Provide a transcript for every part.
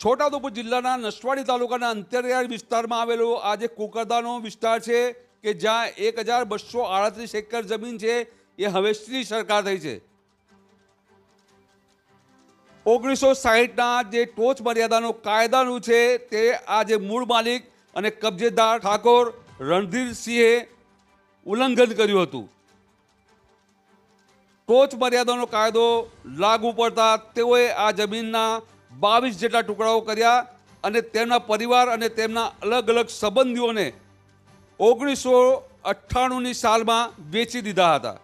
છોટાઉદેપુર જિલ્લાના નસવાડી તાલુકાના અંતરિયાળ વિસ્તારમાં આવેલો આ જે કુકરદાનો વિસ્તાર છે કે જ્યાં એક હજાર બસો આડત્રીસ એકર જમીન છે, એ હવે શ્રી સરકાર થઈ છે. ઓગણીસો સાહીઠના જે ટોચ મર્યાદાનો કાયદાનું છે, તે આ જે મૂળ માલિક અને કબજેદાર ઠાકોર રણધીરસિંહે ઉલ્લંઘન કર્યું હતું. ટોચ મર્યાદાનો કાયદો લાગુ પડતા તેઓએ આ જમીનના બાવીસ જેટલા ટુકડાઓ કર્યા અને તેમના પરિવાર અને તેમના અલગ અલગ સંબંધીઓને ઓગણીસો અઠ્ઠાણુંની સાલમાં વેચી દીધા હતા.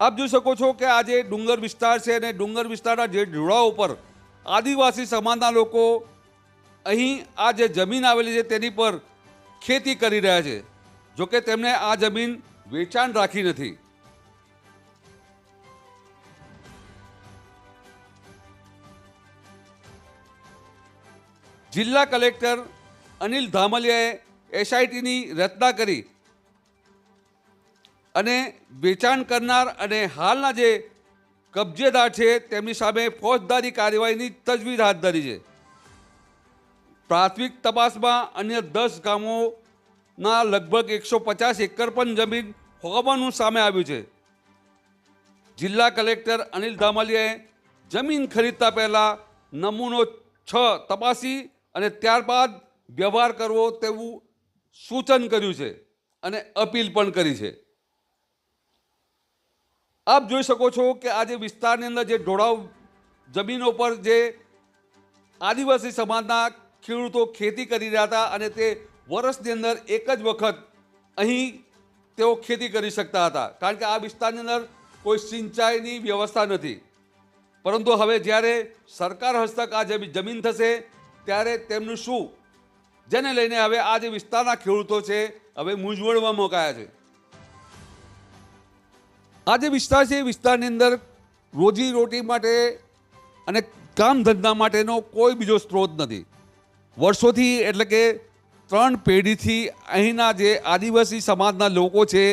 આપ જોઈ શકો છો કે આ જે ડુંગર વિસ્તાર છે અને ડુંગર વિસ્તારના જે ઢોળાવ ઉપર આદિવાસી સમાજના લોકો અહીં આ જે જમીન આવેલી છે તેની પર ખેતી કરી રહ્યા છે. જોકે તેમણે આ જમીન વેચાણ રાખી નથી. જિલ્લા કલેક્ટર અનિલ ધામલિયાએ એસઆઈટીની રચના કરી અને વેચાણ કરનાર અને હાલના જે કબજેદાર છે, તેમની સામે ફોજદારી કાર્યવાહીની તજવીજ હાથ ધરી છે. પ્રાથમિક તપાસમાં અન્ય દસ ગામોના લગભગ એકસો પચાસ એકર પણ જમીન હોવાનું સામે આવ્યું છે. જિલ્લા કલેક્ટર અનિલ ધામલિયાએ જમીન ખરીદતા પહેલાં નમૂનો છ તપાસી અને ત્યારબાદ વ્યવહાર કરવો તેવું સૂચન કર્યું છે અને અપીલ પણ કરી છે. આપ જોઈ શકો છો કે આજે વિસ્તારની અંદર જે ઢોળાવ જમીનો પર જે આદિવાસી સમાજના ખેડૂતો ખેતી કરી રહ્યા હતા અને તે વર્ષની અંદર એક જ વખત અહીં તેઓ ખેતી કરી શકતા હતા. કારણ કે આ વિસ્તારની અંદર કોઈ સિંચાઈની વ્યવસ્થા નથી. પરંતુ હવે જ્યારે સરકાર હસ્તક આ જમી- જમીન થશે, ત્યારે તેમનું શું? જેને લઈને હવે આ જે વિસ્તારના ખેડૂતો છે, હવે મૂંઝવણમાં મુકાયા છે. આ જે વિસ્તાર છે, એ વિસ્તારની અંદર રોજી રોટી માટે અને કામ ધંધા માટેનો કોઈ બીજો સ્ત્રોત નથી. વર્ષોથી એટલે કે ત્રણ પેઢીથી અહીંના જે આદિવાસી સમાજના લોકો છે,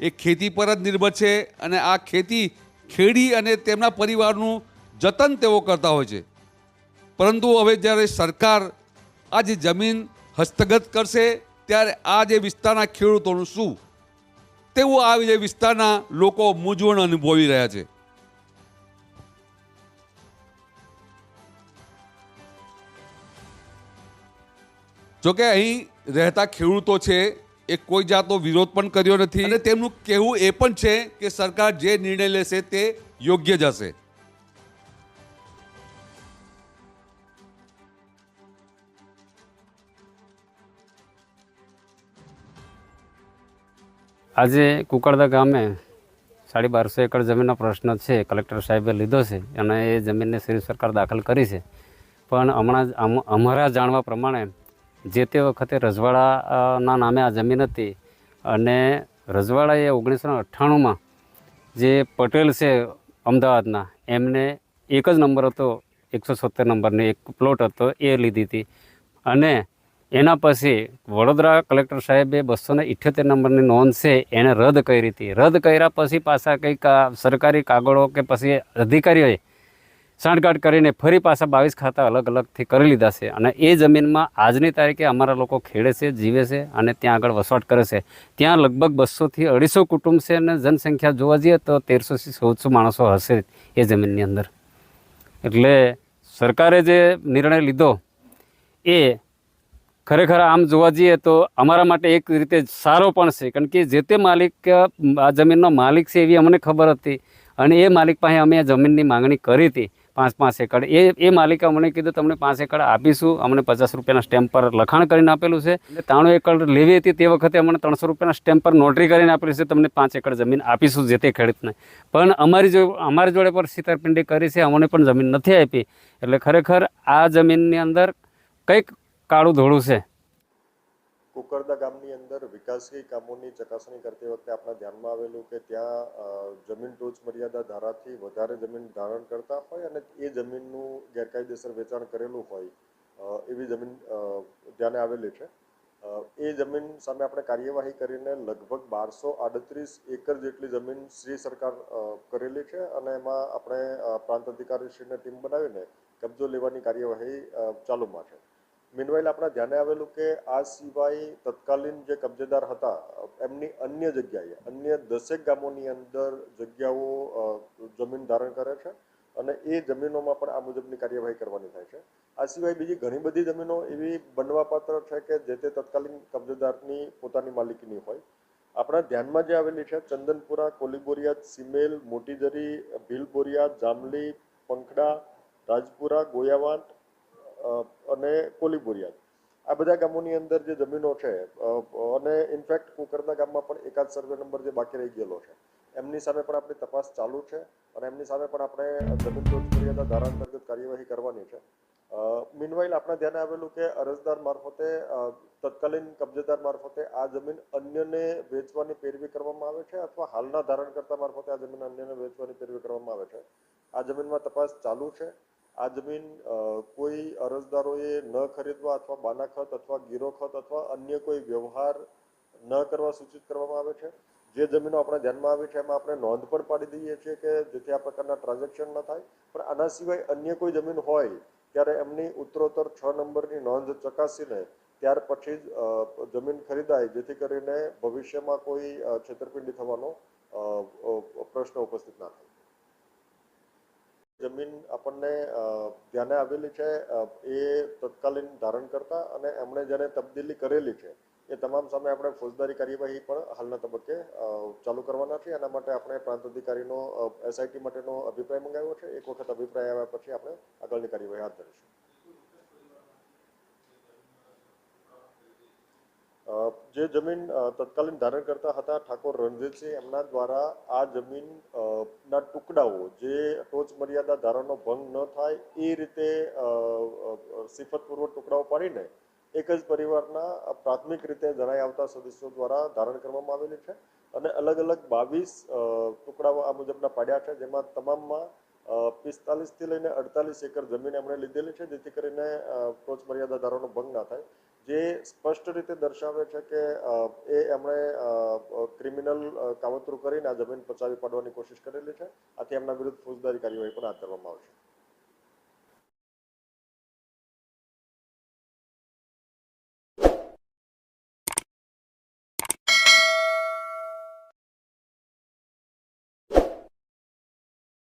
એ ખેતી પર જ નિર્ભર છે અને આ ખેતી ખેડી અને તેમના પરિવારનું જતન તેઓ કરતા હોય છે. પરંતુ હવે જ્યારે સરકાર આ જે જમીન હસ્તગત કરશે, ત્યારે આ જે વિસ્તારના ખેડૂતોનું શું? તેવું આ જે વિસ્તારના લોકો મૂંઝવણ અનુભવી રહ્યા છે. જોકે અહીં રહેતા ખેડૂતો છે એ કોઈ જાતનો વિરોધ પણ કર્યો નથી. અને તેમનું કહેવું એ પણ છે કે સરકાર જે નિર્ણય લેશે તે યોગ્ય જ હશે. આજે કુકડદા ગામે સાડી બારસો એકર જમીનનો પ્રશ્ન છે કલેક્ટર સાહેબે લીધો છે અને એ જમીનને શ્રી સરકાર દાખલ કરી છે. પણ હમણાં જ અમ- અમારા જાણવા પ્રમાણે જે તે વખતે રજવાડાના નામે આ જમીન હતી અને રજવાડાએ ઓગણીસો અઠ્ઠાણુંમાં જે પટેલ છે અમદાવાદના, એમને એક જ નંબર હતો, એકસો સત્તર નંબરની એક પ્લોટ હતો, એ લીધી હતી. અને એના પછી વડોદરા કલેક્ટર સાહેબે બસો ને ઇઠ્યોતેર નંબરની નોંધ છે એને રદ કરી હતી. રદ કર્યા પછી પાછા કંઈક સરકારી કાગળો કે પછી અધિકારીઓએ સાંઠગાંઠ કરીને ફરી પાછા બાવીસ ખાતા અલગ અલગથી કરી લીધા છે. અને એ જમીનમાં આજની તારીખે અમારા લોકો ખેડે છે, જીવે છે અને ત્યાં આગળ વસવાટ કરે છે. ત્યાં લગભગ બસોથી અઢીસો કુટુંબ છે અને જનસંખ્યા જોવા જઈએ તો તેરસોથી ચૌદસો માણસો હશે એ જમીનની અંદર. એટલે સરકારે જે નિર્ણય લીધો એ ખરેખર આમ જોવા જઈએ તો અમારા માટે એક રીતે સારો પણ છે. કારણ કે જે તે માલિક, આ જમીનનો માલિક છે એવી અમને ખબર હતી અને એ માલિક પાસે અમે આ જમીનની માંગણી કરી હતી. પાંચ પાંચ એકડ. એ એ માલિકે અમને કીધું, તમને પાંચ એકડ આપીશું. અમને પચાસ રૂપિયાના સ્ટેમ્પ પર લખાણ કરીને આપેલું છે. અને ત્રાણું એકડ લેવી હતી તે વખતે અમને ત્રણસો રૂપિયાના સ્ટેમ્પ પર નોટરી કરીને આપેલું છે, તમને પાંચ એકડ જમીન આપીશું જે તે ખેડૂતને. પણ અમારી જો, અમારી જોડે પણ છેતરપિંડી કરી છે, અમને પણ જમીન નથી આપી. એટલે ખરેખર આ જમીનની અંદર કંઈક કાળું ધોળું છે. કુકરદા ગામની અંદર વિકાસી કામોની ચકાસણી કરતી વખતે આપણા ધ્યાનમાં આવેલું કે ત્યાં જમીન ટોચ મર્યાદા ધારાથી વધારે જમીન ધારણ કરતા હોય અને એ જમીનનું ગેરકાયદેસર વેચાણ કરેલું હોય એવી જમીન ધ્યાને આવેલી છે. એ જમીન સામે આપણે કાર્યવાહી કરીને લગભગ બારસો આડત્રીસ એકર જેટલી જમીન શ્રી સરકાર કરેલી છે અને એમાં આપણે પ્રાંત અધિકારીશ્રીને ટીમ બનાવીને કબજો લેવાની કાર્યવાહી ચાલુમાં છે. મીનવાઇલ આપણા ધ્યાને આવેલું કે આ સિવાય તત્કાલીન જે કબજેદાર હતા, એમની અન્ય જગ્યાએ, અન્ય દસેક ગામોની અંદર જગ્યાઓ જમીન ધારણ કરે છે અને એ જમીનોમાં પણ આ મુજબની કાર્યવાહી કરવાની થાય છે. આ સિવાય બીજી ઘણી બધી જમીનો એવી બનવાપાત્ર છે કે જે તે તત્કાલીન કબજેદારની પોતાની માલિકીની હોય. આપણા ધ્યાનમાં જે આવેલી છે, ચંદનપુરા, કોલીબોરિયા, સિમેલ મોટીદરી ભીલબોરિયા, જામલી, પંખડા, રાજપુરા, ગોયાવાંટ અને કોલીબોરિયા. આ બધા ગામોની અંદર જે જમીનો છે અને ઇનફેક્ટ કુકરના ગામમાં પણ એકાદ સર્વે નંબર જે બાકી રહી ગયેલો છે, એમની સામે પણ આપણી તપાસ ચાલુ છે અને એમની સામે પણ આપણે જમીન દોષ મર્યાદા ધારા અંતર્ગત કાર્યવાહી કરવાની છે. મીનવાઇલ આપણા ધ્યાને આવેલું કે અરજદાર મારફતે તત્કાલીન કબજેદાર મારફતે આ જમીન અન્યને વેચવાની પેરવી કરવામાં આવે છે અથવા હાલના ધારણકર્તા મારફતે આ જમીન અન્યને વેચવાની પેરવી કરવામાં આવે છે? આ જમીનમાં તપાસ ચાલુ છે આ જમીન કોઈ અરજદારોએ ન ખરીદવા અથવા બાના ખત અથવા ગીરો ખત અથવા અન્ય કોઈ વ્યવહાર ન કરવા સૂચિત કરવામાં આવે છે? જે જમીનો આપણા ધ્યાનમાં આવી છે, એમાં આપણે નોંધ પણ પાડી દઈએ છીએ કે જેથી આ પ્રકારના ટ્રાન્ઝેક્શન ન થાય. પણ આના સિવાય અન્ય કોઈ જમીન હોય, ત્યારે એમની ઉત્તરોત્તર છ નંબરની નોંધ ચકાસીને ત્યાર પછી જ જમીન ખરીદાય, જેથી કરીને ભવિષ્યમાં કોઈ છેતરપિંડી થવાનો પ્રશ્ન ઉપસ્થિત ના થાય. જમીન આપણને ધ્યાને આવેલી છે એ તત્કાલીન ધારણ કરતા અને એમણે જેને તબદીલી કરેલી છે, એ તમામ સામે આપણે ફોજદારી કાર્યવાહી પણ હાલના તબક્કે ચાલુ કરવાના છે. એના માટે આપણે પ્રાંત અધિકારીનો એસઆઈટી માટેનો અભિપ્રાય મંગાવ્યો છે. એક વખત અભિપ્રાય આવ્યા પછી આપણે આગળની કાર્યવાહી હાથ ધરીશું. જે જમીન તત્કાલીન ધારણ કરતા હતા ઠાકોર રણજીતસિંહ, એમના દ્વારા આ જમીન ના ટુકડાઓ જે ટોચ મર્યાદા ધારાનો ભંગ ન થાય એ રીતે સિફતપૂર્વક ટુકડાઓ પાડીને એક જ પરિવારના પ્રાથમિક રીતે જણાઈ આવતા સદસ્યો દ્વારા ધારણ કરવામાં આવેલી છે અને અલગ અલગ બાવીસ ટુકડાઓ આ મુજબના પાડ્યા છે, જેમાં તમામમાં પિસ્તાલીસથી લઈને અડતાલીસ એકર જમીન એમણે લીધેલી છે, જેથી કરીને ટોચ મર્યાદા ધારાનો ભંગ ના થાય. જે સ્પષ્ટ રીતે દર્શાવે છે કે એ એમણે ક્રિમિનલ કાવતરું કરીને આ જમીન પચાવી પાડવાની કોશિશ કરેલી છે. આથી એમના વિરુદ્ધ ફોજદારી કાર્યવાહી પણ હાથ ધરવામાં આવશે.